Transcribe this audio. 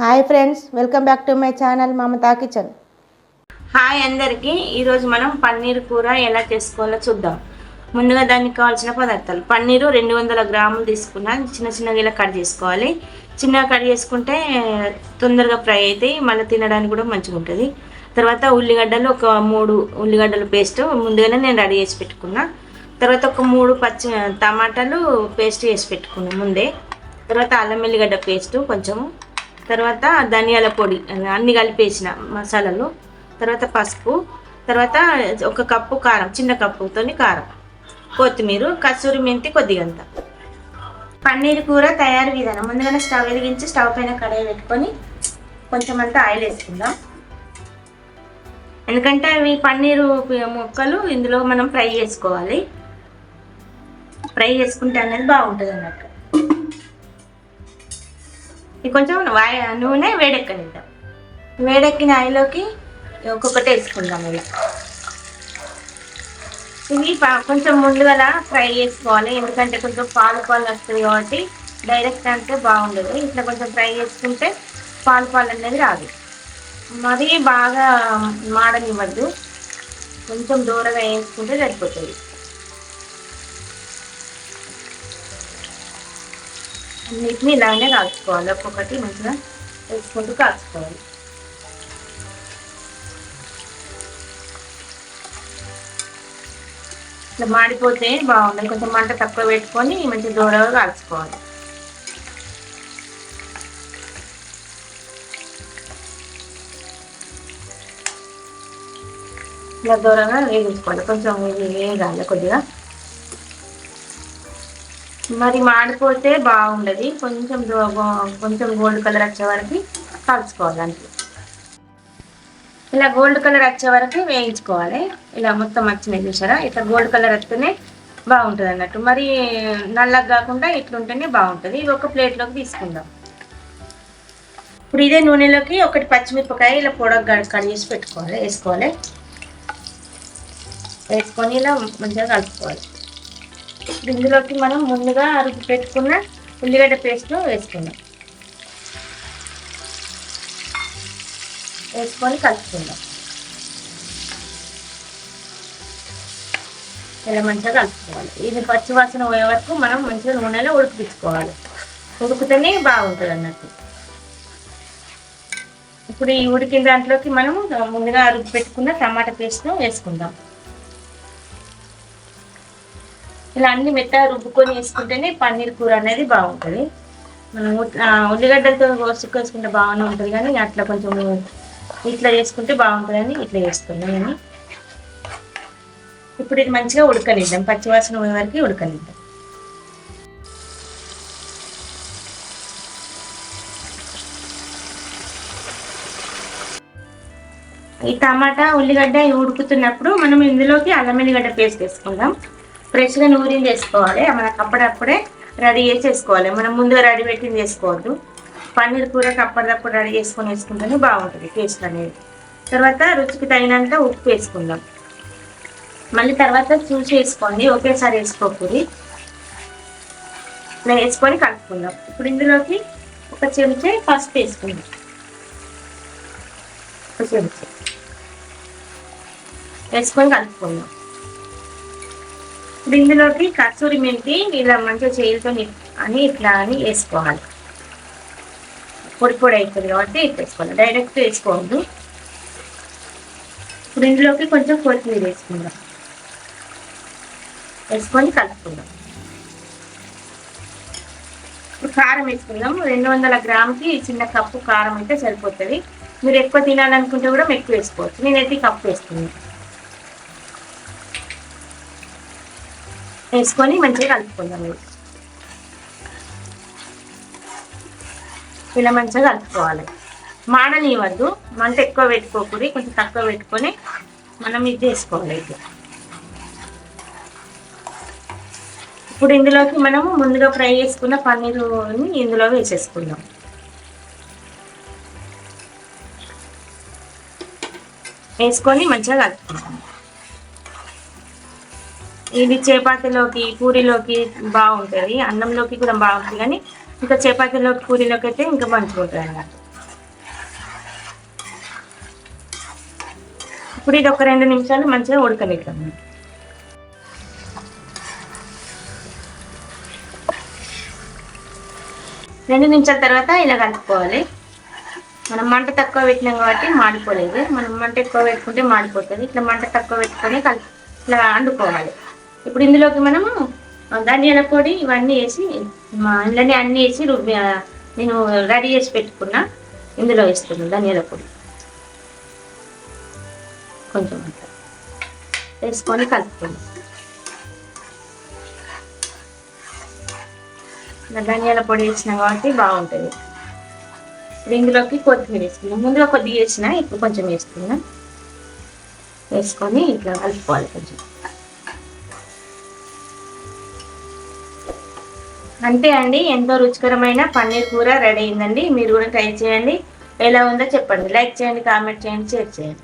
Hi friends welcome back to my channel Mamata kitchen. Hi అందరికీ ఈరోజు మనం పన్నీర్ కూర ఎలా చేసుకోవాలో చూద్దాం. ముందుగా దానికి కావాల్సిన పదార్థాలు. పన్నీరు రెండు వందల గ్రాములు తీసుకున్నా చిన్న చిన్నగా ఇలా కట్ చేసుకోవాలి. చిన్నగా కట్ చేసుకుంటే తొందరగా ఫ్రై అవుతాయి మళ్ళీ తినడానికి కూడా మంచిగా ఉంటుంది. తర్వాత ఉల్లిగడ్డలు ఒక మూడు ఉల్లిగడ్డలు పేస్ట్ ముందుగానే నేను రెడీ చేసి పెట్టుకున్నా. తర్వాత ఒక మూడు పచ్చి టమాటాలు పేస్ట్ చేసి పెట్టుకున్నాను ముందే. తర్వాత అల్లం వెల్లిగడ్డ పేస్ట్ కొంచెము. తర్వాత ధనియాల పొడి అన్ని కలిపేసిన మసాలాలు తర్వాత పసుపు తర్వాత ఒక కప్పు కారం చిన్న కప్పుతో కారం కొత్తిమీర కసూరి మెంతి కొద్దిగంత. పన్నీర్ కూర తయారు విధానం ముందుగానే స్టవ్ వెలిగించి స్టవ్ పైన కడాయి పెట్టుకొని కొంచెం అంతా ఆయిల్ వేసుకుందాం. ఎందుకంటే అవి పన్నీరు ముక్కలు ఇందులో మనం ఫ్రై చేసుకోవాలి. ఫ్రై చేసుకుంటే అనేది బాగుంటుంది అన్నట్టు ఇది కొంచెం నూనె వేడెక్కనిద్దాం. వేడెక్కిన ఆయిలోకి ఒక్కొక్కటి వేసుకుందాం ఇలా ఇవి కొంచెం ముందుగా ఫ్రై చేసుకోవాలి. ఎందుకంటే కొంచెం పాలు పాలు వస్తుంది కాబట్టి డైరెక్ట్ అంటే బాగుండదు. ఇట్లా కొంచెం ఫ్రై చేసుకుంటే పాలు పాలు అనేది రాదు. మరీ బాగా మాడనివ్వద్దు. కొంచెం దూరంగా వేసుకుంటే సరిపోతుంది. అన్నిటిని ఇలానే కాల్చుకోవాలి ఒక్కొక్కటి మంచిగా వేసుకుంటూ కాల్చుకోవాలి ఇట్లా మాడిపోతే బాగుండదు కొంచెం మంట తక్కువ పెట్టుకొని మంచి దూరంగా కాల్చుకోవాలి ఇలా దూరంగా వేగించుకోవాలి కొంచెం వేగాలి కొద్దిగా మరి మాడిపోతే బాగుండదు. కొంచెం కొంచెం గోల్డ్ కలర్ వచ్చే వరకు కాల్చుకోవాలి ఇలా గోల్డ్ కలర్ వచ్చే వరకు వేయించుకోవాలి. ఇలా మొత్తం వచ్చినాయి చూసారా? ఇట్లా గోల్డ్ కలర్ వస్తేనే బాగుంటుంది అన్నట్టు. మరి నల్లగా కాకుండా ఇట్లుంటేనే బాగుంటుంది. ఇది ఒక ప్లేట్లోకి తీసుకుందాం. ఇప్పుడు ఇదే నూనెలోకి ఒకటి పచ్చిమిరపకాయ ఇలా పొడగ కట్ చేసి పెట్టుకోవాలి వేసుకోవాలి. వేసుకొని ఇలా మంచిగా కలుపుకోవాలి. ఇందులోకి మనం ముందుగా అరుగు పెట్టుకున్న ఉల్లిగడ్డ పేస్ట్ వేసుకుందాం. వేసుకొని కలుపుకుందాం. ఇలా మంచిగా కలుపుకోవాలి. ఇది పచ్చి వాసన పోయే వరకు మనం మంచిగా నూనెలో ఉడికించుకోవాలి. ఉడికితేనే బాగుంటుంది అన్నట్టు. ఇప్పుడు ఈ ఉడికిన దాంట్లోకి మనం ముందుగా అరుగు పెట్టుకున్న టమాటా పేస్ట్ వేసుకుందాం. ఇలా అన్ని మెత్తగా రుబ్బుకొని వేసుకుంటేనే పన్నీర్ కూర అనేది బాగుంటుంది. మనం ఉల్లిగడ్డలతో కోసుకొసుకుంటే బాగానే ఉంటుంది కానీ అట్లా కొంచెం ఇట్లా చేసుకుంటే బాగుంటుందని ఇట్లా చేసుకున్నాం నేను. ఇప్పుడు ఇది మంచిగా ఉడకనిద్దాం. పచ్చివాసన వరకు ఉడకనిద్దాం. ఈ టమాటా ఉల్లిగడ్డ ఉడుకుతున్నప్పుడు మనం ఇందులోకి అల్లం ఎల్లిగడ్డ పేస్ట్ వేసుకుందాం. ఫ్రెష్గా నూరిని వేసుకోవాలి. మనకు అప్పుడప్పుడే రెడీ చేసి వేసుకోవాలి మనం ముందుగా రెడీ పెట్టింది వేసుకోవద్దు. పన్నీర్ కూరకు అప్పటిదప్పుడు రెడీ చేసుకొని వేసుకుంటేనే బాగుంటుంది టేస్ట్ అనేది. తర్వాత రుచికి తగినంత ఉప్పు వేసుకుందాం. మళ్ళీ తర్వాత చూసి వేసుకోండి. ఒకేసారి వేసుకోకూడదు. ఇలా వేసుకొని కలుపుకుందాం. ఇప్పుడు ఇందులోకి ఒక చెంచా పసుపు వేసుకుందాం. ఒక చెంచా. వేసుకొని కలుపుకుందాం. ఇప్పుడు ఇందులోకి కస్తూరి మెంతి ఇలా మంచిగా చేయితో అని ఇట్లా అని వేసుకోవాలి. పొడి పొడి అవుతుంది కాబట్టి ఇట్లా వేసుకోవాలి. డైరెక్ట్ వేసుకోవద్దు. ఇప్పుడు ఇందులోకి కొంచెం కొత్తిమీర వేసుకుందాం. వేసుకొని కలుపుకుందాం. ఇప్పుడు కారం వేసుకుందాం. రెండు వందల గ్రాముకి చిన్న కప్పు కారం అయితే సరిపోతుంది. మీరు ఎక్కువ తినాలనుకుంటే కూడా ఎక్కువ వేసుకోవచ్చు. నేనైతే కప్పు వేసుకున్నాను. వేసుకొని మంచిగా కలుపుకుందాం ఇది. ఇలా మంచిగా కలుపుకోవాలి. మాడనివ్వద్దు. మంట ఎక్కువ పెట్టుకోకూడదు. కొంచెం తక్కువ పెట్టుకొని మనం ఇది చేసుకోవాలి ఇది ఇప్పుడు ఇందులోకి మనము ముందుగా ఫ్రై చేసుకున్న పన్నీరుని ఇందులో వేసేసుకుందాం. వేసుకొని మంచిగా కలుపుకుందాం. ఇది చపాతీలోకి పూరీలోకి బాగుంటుంది. అన్నంలోకి కూడా బాగుంటుంది. కానీ ఇంకా చపాతీలోకి పూరీలోకి అయితే ఇంకా మంచిగా ఉంటుంది అన్నమాట. ఇప్పుడు ఇది ఒక రెండు నిమిషాలు మంచిగా ఉడకనిద్దాం రెండు నిమిషాల తర్వాత ఇలా కలుపుకోవాలి. మనం మంట తక్కువ పెట్టినాం కాబట్టి మాడిపోలేదు. మనం మంట ఎక్కువ పెట్టుకుంటే మాడిపోతుంది. ఇట్లా మంట తక్కువ పెట్టుకొని కలుపు ఇట్లా అండుకోవాలి. ఇప్పుడు ఇందులోకి మనము ధనియాల పొడి ఇవన్నీ వేసి మా ఇంట్లోనే అన్నీ వేసి రుబ్బి నేను రెడీ చేసి పెట్టుకున్నా ఇందులో వేస్తున్నాను ధనియాల పొడి. కొంచెం వేసుకొని కలుపుకోండి ధనియాల పొడి వేసినా కాబట్టి బాగుంటుంది. ఇప్పుడు ఇందులోకి కొత్తిమీర వేసుకున్నాం ముందుగా కొద్దిగా వేసిన ఇప్పుడు కొంచెం వేసుకున్నా వేసుకొని ఇట్లా కలుపుకోవాలి కొంచెం. అంతే అండి. ఎంతో రుచికరమైన పన్నీర్ కూర రెడీ అయిందండి. మీరు కూడా ట్రై చేయండి. ఎలా ఉందో చెప్పండి. లైక్ చేయండి కామెంట్ చేయండి షేర్ చేయండి.